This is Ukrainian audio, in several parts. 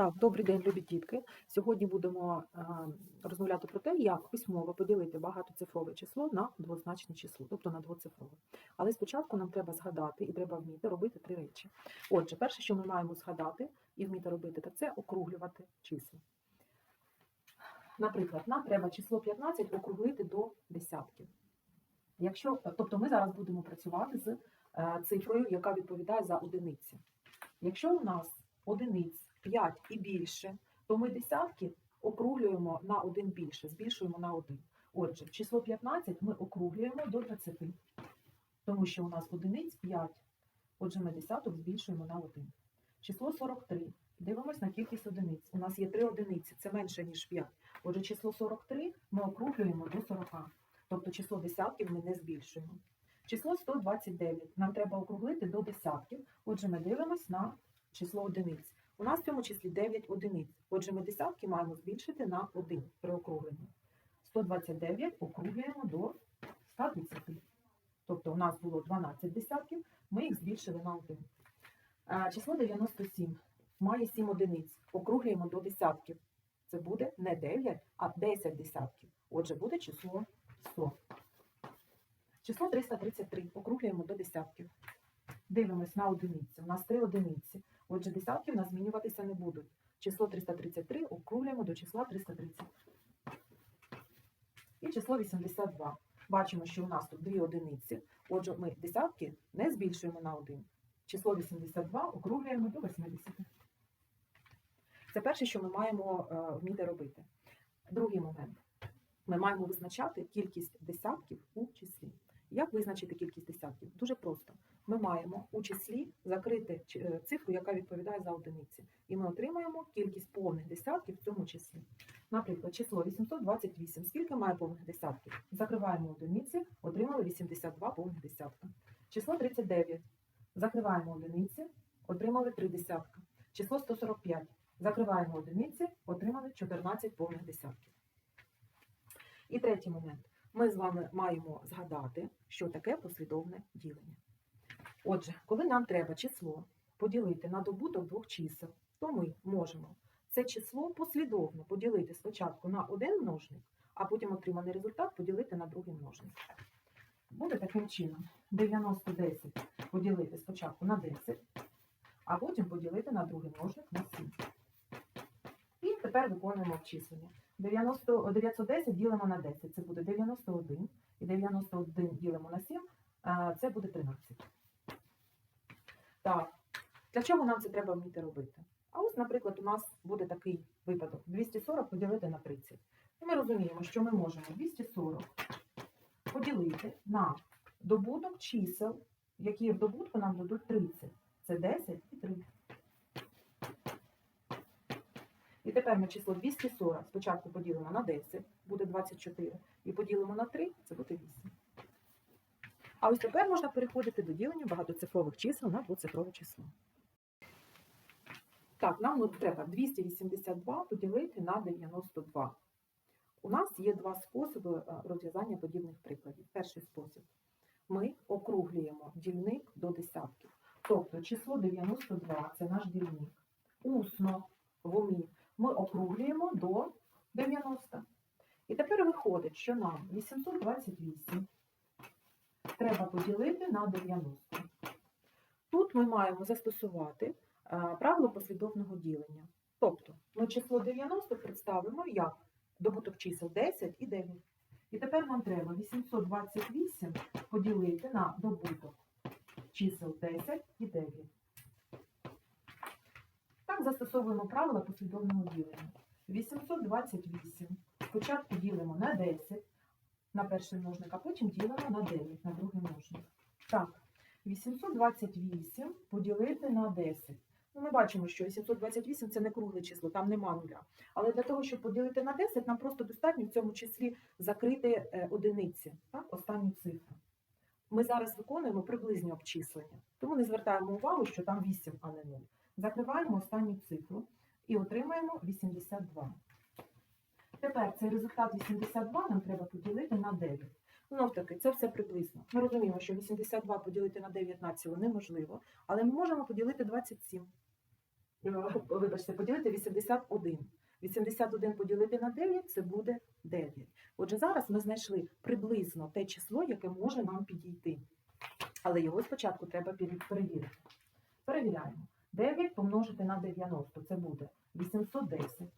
Так, добрий день, любі дітки. Сьогодні будемо е, розмовляти про те, як письмово поділити багатоцифрове число на двозначне число, тобто на двоцифрове. Але спочатку нам треба згадати і треба вміти робити три речі. Отже, перше, що ми маємо згадати і вміти робити, так це округлювати числа. Наприклад, нам треба число 15 округлити до десятків. Якщо, тобто ми зараз будемо працювати з е, цифрою, яка відповідає за одиниці. Якщо у нас одиниць 5 і більше, то ми десятки округлюємо на один більше, збільшуємо на один. Отже, число 15 ми округлюємо до 20, тому що у нас одиниць 5. Отже, ми десяток збільшуємо на 1. Число 43. Дивимось на кількість одиниць. У нас є 3 одиниці, це менше, ніж 5. Отже, число 43 ми округлюємо до 40. Тобто число десятків ми не збільшуємо. Число 129 нам треба округлити до десятків. Отже, ми дивимось на число одиниць. У нас в цьому числі 9 одиниць. Отже, ми десятки маємо збільшити на 1 при округленні. 129 округлюємо до 130. Тобто у нас було 12 десятків, ми їх збільшили на 1. Число 97 має 7 одиниць. Округлюємо до десятків. Це буде не 9, а 10 десятків. Отже, буде число 100. Число 333 округлюємо до десятків. Дивимось на одиниці. У нас 3 одиниці. Отже, десятки в нас змінюватися не будуть. Число 333 округлюємо до числа 330. І число 82. Бачимо, що у нас тут дві одиниці. Отже, ми десятки не збільшуємо на 1. Число 82 округлюємо до 80. Це перше, що ми маємо е, вміти робити. Другий момент. Ми маємо визначати кількість десятків у числі. Як визначити кількість десятків? Дуже просто. Ми маємо у числі закрити е, цифру, яка відповідає за одиниці. І ми отримаємо кількість повних десятків в цьому числі. Наприклад, число 828. Скільки має повних десятків? Закриваємо одиниці, отримали 82 повних десятка. Число 39. Закриваємо одиниці, отримали 3 десятка. Число 145. Закриваємо одиниці, отримали 14 повних десятків. І третій момент. Ми з вами маємо згадати, що таке послідовне ділення. Отже, коли нам треба число поділити на добуток двох чисел, то ми можемо це число послідовно поділити спочатку на один множник, а потім отриманий результат поділити на другий множник. Буде таким чином 90-10 поділити спочатку на 10, а потім поділити на другий множник на 7. І тепер виконуємо обчислення. 90, 910 ділимо на 10, це буде 91. І 91 ділимо на 7, це буде 13. Так, для чого нам це треба вміти робити? А ось, наприклад, у нас буде такий випадок: 240 поділити на 30. І ми розуміємо, що ми можемо 240 поділити на добуток чисел, які в добутку нам дадуть 30. Це 10 і 3. І тепер ми число 240 спочатку поділимо на 10, буде 24, і поділимо на 3, це буде 8. А ось тепер можна переходити до ділення багатоцифрових чисел на двоцифрове число. Так, нам треба 282 поділити на 92. У нас є два способи е, розв'язання подібних прикладів. Перший спосіб. Ми округлюємо дільник до десятків. Тобто число 92 це наш дільник. Усно в умі ми округлюємо до 90. І тепер виходить, що нам 828 треба поділити на 90. Тут ми маємо застосувати е, правило послідовного ділення. Тобто ми число 90 представимо як добуток чисел 10 і 9. І тепер нам треба 828 поділити на добуток чисел 10 і 9. Застосовуємо правила послідовного ділення. 828 спочатку ділимо на 10 на перший множник, а потім ділимо на 9 на другий множник. Так, 828 поділити на 10. Ну, ми бачимо, що 828 це не кругле число, там нема нуля. Але для того, щоб поділити на 10, нам просто достатньо в цьому числі закрити е, одиниці, так, останню цифру. Ми зараз виконуємо приблизні обчислення, тому не звертаємо увагу, що там 8, а не 0. Закриваємо останню цифру і отримаємо 82. Тепер цей результат 82 нам треба поділити на 9. Знов таки, це все приблизно. Ми розуміємо, що 82 поділити на 9 націло неможливо, але ми можемо поділити 27. е, вибачте, поділити 81. 81 поділити на 9 це буде 9. Отже, зараз ми знайшли приблизно те число, яке може нам підійти. Але його спочатку треба перевірити. Перевіряємо. 9 помножити на 90 це буде 810.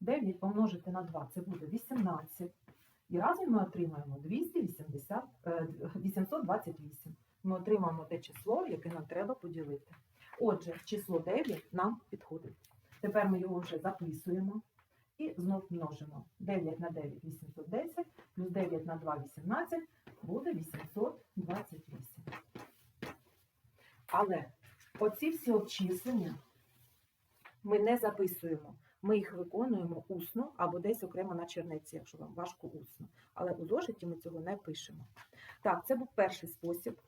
9 помножити на 2 це буде 18. І разом ми отримаємо 280, е, 828. Ми отримаємо те число, яке нам треба поділити. Отже, число 9 нам підходить. Тепер ми його вже записуємо і знов множимо. 9 на 9 810, плюс 9 на 2 18, буде 828. Але оці всі обчислення ми не записуємо. Ми їх виконуємо усно або десь окремо на чернеці, якщо вам важко усно. Але у зошиті ми цього не пишемо. Так, це був перший спосіб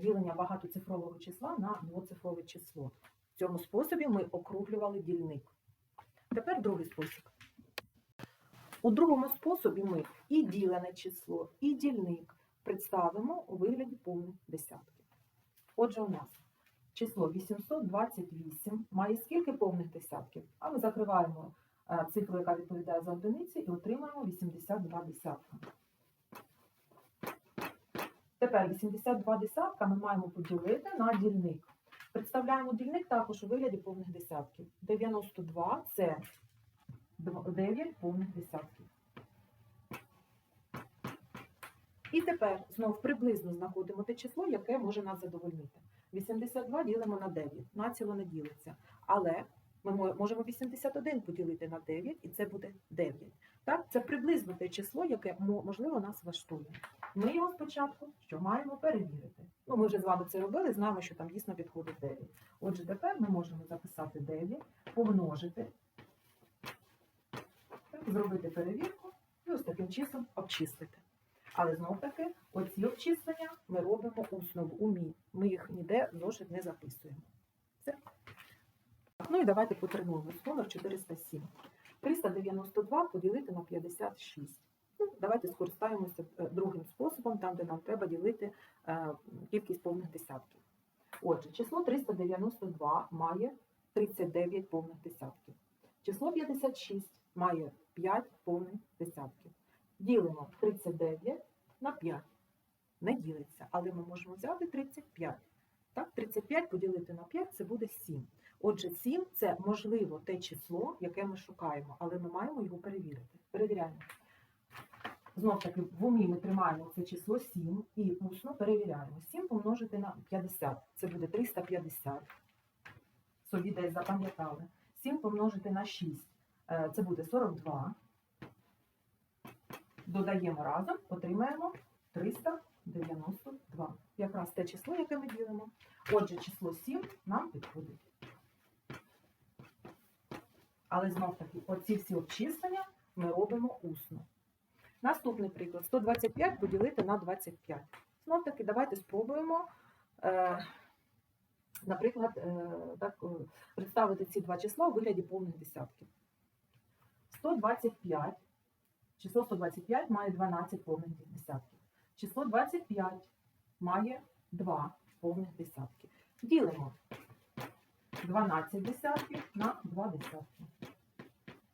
ділення багатоцифрового числа на двоцифрове число. В цьому способі ми округлювали дільник. Тепер другий спосіб. У другому способі ми і ділене число, і дільник представимо у вигляді повних десятків. Отже, у нас число 828 має скільки повних десятків? А ми закриваємо е, цифру, яка відповідає за одиниці, і отримаємо 82 десятка. Тепер 82 десятка ми маємо поділити на дільник. Представляємо дільник також у вигляді повних десятків. 92 це 9 повних десятків. І тепер знов приблизно знаходимо те число, яке може нас задовольнити. 82 ділимо на 9, націло не ділиться. Але ми можемо 81 поділити на 9, і це буде 9. Так, це приблизно те число, яке можливо нас влаштує. Ми його спочатку що маємо перевірити. Ну, ми вже з вами це робили, знаємо, що там дійсно підходить 9. Отже, тепер ми можемо записати 9, помножити, так, зробити перевірку і ось таким числом обчислити. Але знов таки, оці обчислення ми робимо усно в умі. Ми їх ніде в зошит не записуємо. Все. Ну і давайте потренуємось. Номер 407. 392 поділити на 56. Ну, давайте скористаємося е, другим способом, там, де нам треба ділити е, кількість повних десятків. Отже, число 392 має 39 повних десятків. Число 56 має 5 повних десятків. Ділимо 39 на 5. Не ділиться, але ми можемо взяти 35. Так, 35 поділити на 5 це буде 7. Отже, 7 це можливо те число, яке ми шукаємо, але ми маємо його перевірити. Перевіряємо. Знов таки, в умі ми тримаємо це число 7 і усно перевіряємо. 7 помножити на 50. Це буде 350. Собі десь запам'ятали. 7 помножити на 6. е, Це буде 42. Додаємо разом, отримаємо 392. Якраз те число, яке ми ділимо. Отже, число 7 нам підходить. Але знов таки, оці всі обчислення ми робимо усно. Наступний приклад. 125 поділити на 25. Знов таки, давайте спробуємо, е, наприклад, е, так, е, представити ці два числа у вигляді повних десятків. 125, число 125 має 12 повних десятків. Число 25 має 2 повних десятки. Ділимо 12 десятків на 2 десятки.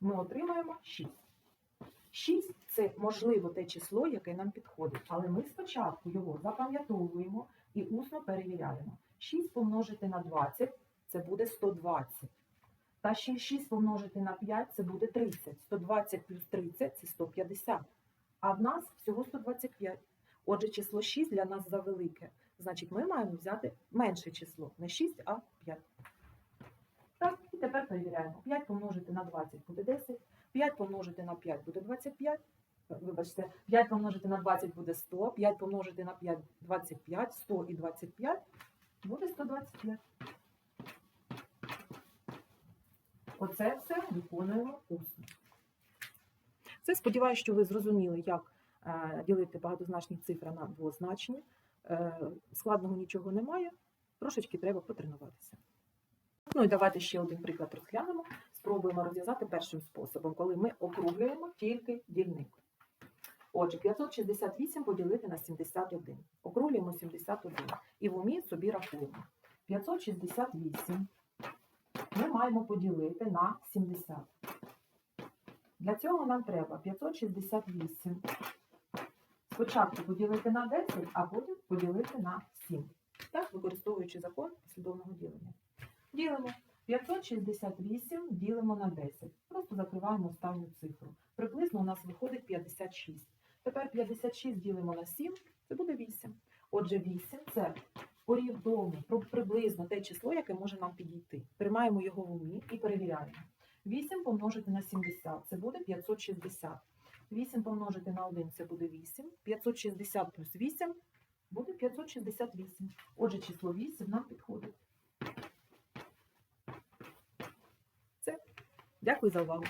Ми отримаємо 6. 6 це можливо те число, яке нам підходить, але ми спочатку його запам'ятовуємо і усно перевіряємо. 6 помножити на 20 це буде 120. Та ще 6 помножити на 5 це буде 30. 120 плюс 30 це 150. А в нас всього 125. Отже, число 6 для нас завелике. Значить, ми маємо взяти менше число. Не 6, а 5. І тепер перевіряємо. 5 помножити на 20 буде 10. 5 помножити на 5 буде 25. Е, Вибачте, 5 помножити на 20 буде 100. 5 помножити на 5 – 25. 100 і 25 буде 125. Оце все виконуємо усно. Це сподіваюся, що ви зрозуміли, як е, ділити багатозначні цифри на двозначні. Е, складного нічого немає, трошечки треба потренуватися. Ну і давайте ще один приклад розглянемо. Спробуємо розв'язати першим способом, коли ми округлюємо тільки дільник. Отже, 568 поділити на 71. Округлюємо 71. І в умі собі рахуємо. 568 ми маємо поділити на 70. Для цього нам треба 568. Спочатку поділити на 10, а потім поділити на 7. Так, використовуючи закон послідовного ділення. Ділимо 568 ділимо на 10. Просто закриваємо останню цифру. Приблизно у нас виходить 56. Тепер 56 ділимо на 7, це буде 8. Отже, 8 це орієнтовно, приблизно те число, яке може нам підійти. Тримаємо його в умі і перевіряємо. 8 помножити на 70 це буде 560. 8 помножити на 1 це буде 8. 560 плюс 8 буде 568. Отже, число 8 нам підходить. Дякую за увагу.